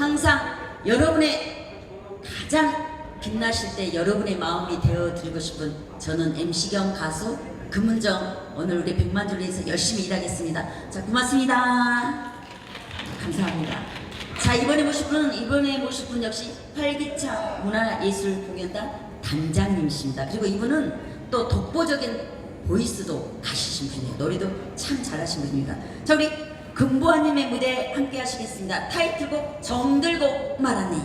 항상 여러분의 가장 빛나실 때 여러분의 마음이 되어드리고 싶은 저는 MC경 가수 금은정 오늘 우리 백만줄을 위해서 열심히 일하겠습니다. 자 고맙습니다. 감사합니다. 자 이번에 모실 분은 이번에 모실 분 역시 활기차 문화예술공연단 단장님이십니다. 그리고 이분은 또 독보적인 보이스도 가시신 분이에요. 노래도 참 잘하신 분입니다. 자 우리 금보아님의 무대 함께 하시겠습니다. 타이틀곡 정들고 말았네.